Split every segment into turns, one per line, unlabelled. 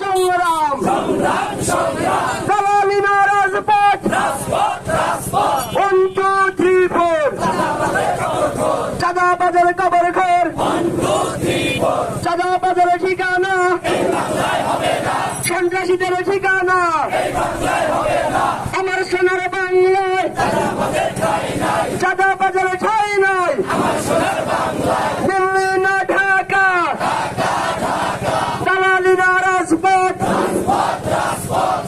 সংগ্রাম। দালালি না রাজপথ। ওয়ান টু থ্রি ফোর চাঁদা বাজার কবর ঘর চাঁদা বাজারের ঠিকানা। সন্ত্রাসীদের ঠিকানা আমার সোনার বাংলায় চাঁদা বাজারে ঠাই নাই দিল্লি না ঢাকা দালালি না রাজপথ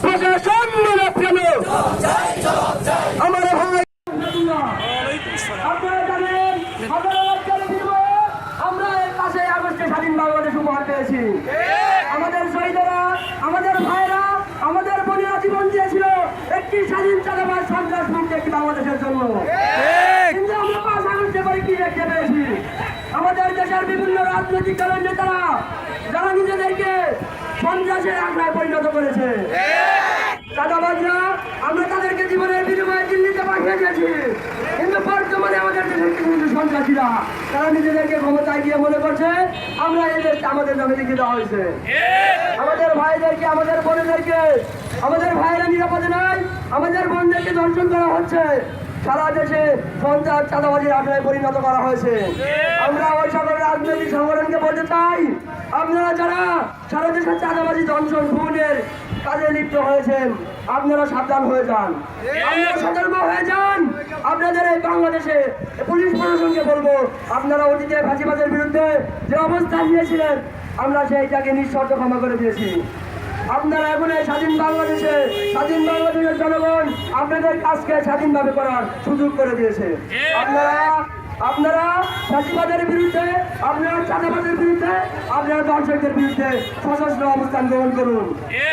প্রশাসন মেরে ফেলো আমার ভাই আপনারা জানেন হাজারো লক্ষের বিনিময়ে আমরা এই পাঁচই আগস্টে স্বাধীন বাংলাদেশ উপহার পেয়েছি। আমাদের শহীদেরা আমাদের ভাইরা, আমাদের বোনেরা জীবন দিয়েছিল একটি স্বাধীন চাঁদাবাজ সন্ত্রাস মুক্ত একটি বাংলাদেশের জন্য। কিন্তু আমরা পাঁচ আগস্টে করে কি দেখতে আমাদের দেশের বিভিন্ন রাজনৈতিক দলের নেতারা, যারা নিজেদেরকে সন্ত্রাসের আখড়ায় পরিণত করেছে। চাঁদাবাজরা, আমরা তাদেরকে জীবনের বিনিময়ে দিল্লিতে পাঠিয়ে দিয়েছি কিন্তু বর্তমানে আমাদের দেশের কিছু কিছু সন্ত্রাসীরা, তারা নিজেদেরকে ক্ষমতায় গিয়ে মনে করছে, আমরা এদের আমাদের নামে লিখে দেওয়া হয়েছে। আমাদের ভাইদেরকে, আমাদের বোনেদেরকে, আমাদের ভাইরা নিরাপদে নাই, আমাদের বোনদেরকে ধর্ষণ করা হচ্ছে। সারা দেশে সন্ত্রাস চাঁদাবাজির আখড়ায় পরিণত করা হয়েছে। আমরা ওই সকল রাজনৈতিক সংগঠনকে বলতে চাই আপনারা যারা সারা দেশে চাঁদাবাজি দংশন খুনের কাজে লিপ্ত হয়েছেন আপনারা সাবধান হয়ে যান। আপনারা সতর্ক হয়ে যান। আপনাদের এই বাংলাদেশে পুলিশ প্রশাসনকে বলব আপনারা অতীতে ফাঁসিবাদের বিরুদ্ধে যে অবস্থান নিয়েছিলেন আমরা সেইটাকে নিঃশর্ত ক্ষমা করে দিয়েছি। আপনারা এখন এই স্বাধীন বাংলাদেশে, স্বাধীন বাংলাদেশের জনগণ আপনাদের কাজকে স্বাধীনভাবে করার সুযোগ করে দিয়েছে। আপনারা আপনারা ফাঁসিবাদের বিরুদ্ধে আপনারা চাঁদাবাদের বিরুদ্ধে আপনারা দর্শকদের বিরুদ্ধে সশস্ত্র অবস্থান গ্রহণ করুন।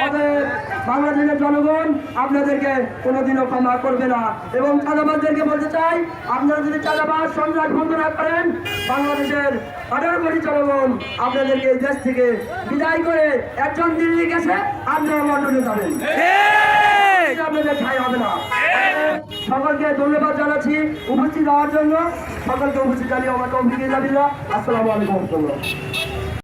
অতএব বাংলাদেশের জনগণ আপনাদেরকে কোনোদিনও ক্ষমা করবে না। এবং চাঁদাবাদদেরকে বলতে চাই আপনারা যদি চাঁদাবাদ সন্ত্রাস বন্ধ না করেন বাংলাদেশের আঠারো কোটি জনগণ আপনাদেরকে এই দেশ থেকে বিদায় করে একজন দিল্লি গেছে আপনারা লন্ডনে যাবেন। সকলকে ধন্যবাদ জানাচ্ছি উপস্থিত হওয়ার জন্য। সকলকে উপস্থিত জানিয়ে আমাকে অভিজ্ঞতা আসসালামু আলাইকুম।